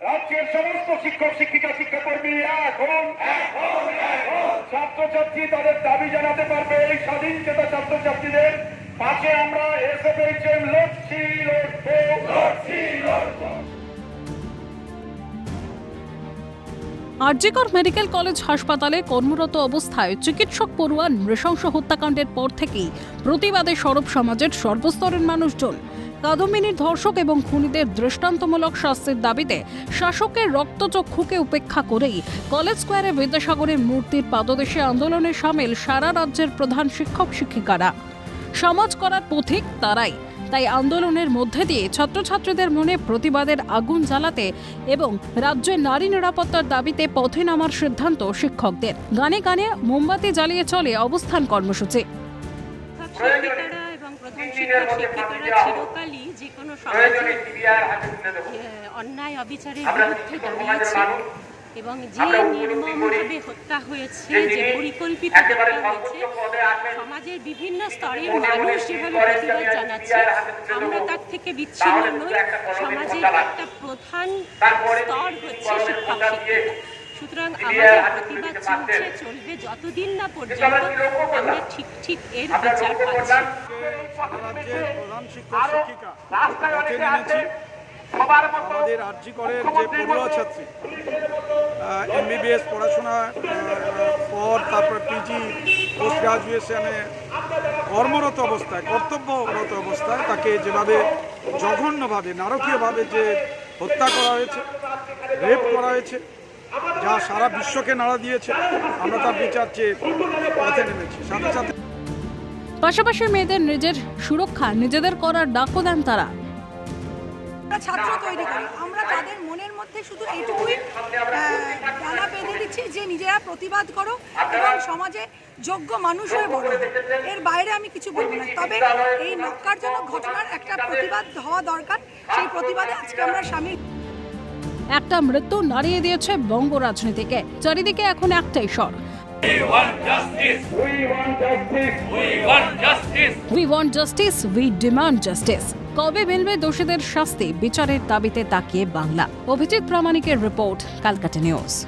রাজ্যের সমস্ত শিক্ষক, শিক্ষিকা, শিক্ষাকর্মী এখন ছাত্রছাত্রী তাদের দাবি জানাতে পারবে এই স্বাধীন চেতা ছাত্রছাত্রীদের। পাশে আমরা এসএফএইচএম লড়ছি, লড়বো। লড়ছি আরজিকর মেডিকেল কলেজ হাসপাতালে কর্মরত অবস্থায় চিকিৎসক পড়ুয়া নৃশংস হত্যাকাণ্ডের পর থেকেই প্রতিবাদে সরব সমাজের সর্বস্তরের মানুষজন। কাদম্বিনীর ধর্ষক এবং খুনিদের দৃষ্টান্তমূলক শাস্তির দাবিতে শাসকের রক্তচক্ষুকে উপেক্ষা করেই কলেজ স্কোয়ারে বিদ্যাসাগরের মূর্তির পাদদেশে আন্দোলনে সামিল সারা রাজ্যের প্রধান শিক্ষক শিক্ষিকারা। সমাজ করার পথিক তারাই। তাই আন্দোলনের মধ্যে দিয়ে ছাত্রছাত্রীদের মনে প্রতিবাদের আগুন জ্বালাতে এবং রাজ্যের নারী নিরাপত্তার দাবিতে পথে নামার সিদ্ধান্ত শিক্ষকদের। গানে গানে মোমবাতি জ্বালিয়ে চলে অবস্থান কর্মসূচি। চিরকালই যে কোনো সমাজে অন্যায় অবিচারের বিরুদ্ধে দাঁড়িয়েছে এবং যে নির্মমভাবে হত্যা হয়েছে যে পরিকল্পিত হত্যা হয়েছে সমাজের বিভিন্ন স্তরের মানুষ যেভাবে প্রতিবাদ জানাচ্ছে আমরা তার থেকে বিচ্ছিন্ন নই। সমাজের একটা প্রধান স্তর হচ্ছে শিক্ষক। শিক্ষিকা। সুতরাং আমাদের প্রতিবাদ চলছে চলবে যতদিন না পর্যন্ত আমরা ঠিক ঠিক এর বিচার পাচ্ছি। প্রধান শিক্ষক শিক্ষিকা আমাদের আর্জি করের যে পড়ুয়া ছাত্রী এমবিবিএস পড়াশোনা পর তারপর পিজি পোস্ট গ্রাজুয়েশনে কর্মরত অবস্থায় কর্তব্যরত অবস্থায় তাকে যেভাবে জঘন্যভাবে নারকীয়ভাবে যে হত্যা করা হয়েছে রেপ করা হয়েছে যা সারা বিশ্বকে নাড়া দিয়েছে। আমরা তার বিচার চেয়ে পথে নেমেছি। সাথে সাথে পাশাপাশি মেয়েদের নিজের সুরক্ষা নিজেদের করার ডাকও দেন তারা। ছাত্র তৈরি করি। আমরা তাদের মনের মধ্যে শুধু এইটুকুই আহ, ডানা বেঁধে দিচ্ছি যে নিজেরা প্রতিবাদ করো এবং সমাজে যোগ্য মানুষ হয়ে বড় এর বাইরে আমি কিছু বলব না। তবে এই নক্কারজনক ঘটনার একটা প্রতিবাদ হওয়া দরকার। সেই প্রতিবাদে আজকে আমরা সামিল একটা মৃত্যু নাড়িয়ে দিয়েছে বঙ্গ রাজনীতিকে। চারিদিকে এখন একটাই স্বর। We want justice we want justice we demand justice কবে মিলবে দোষীদের শাস্তি? বিচারের দাবিতে তাকিয়ে বাংলা। অভিজিৎ প্রামাণিকের রিপোর্ট কালকাটা নিউজ।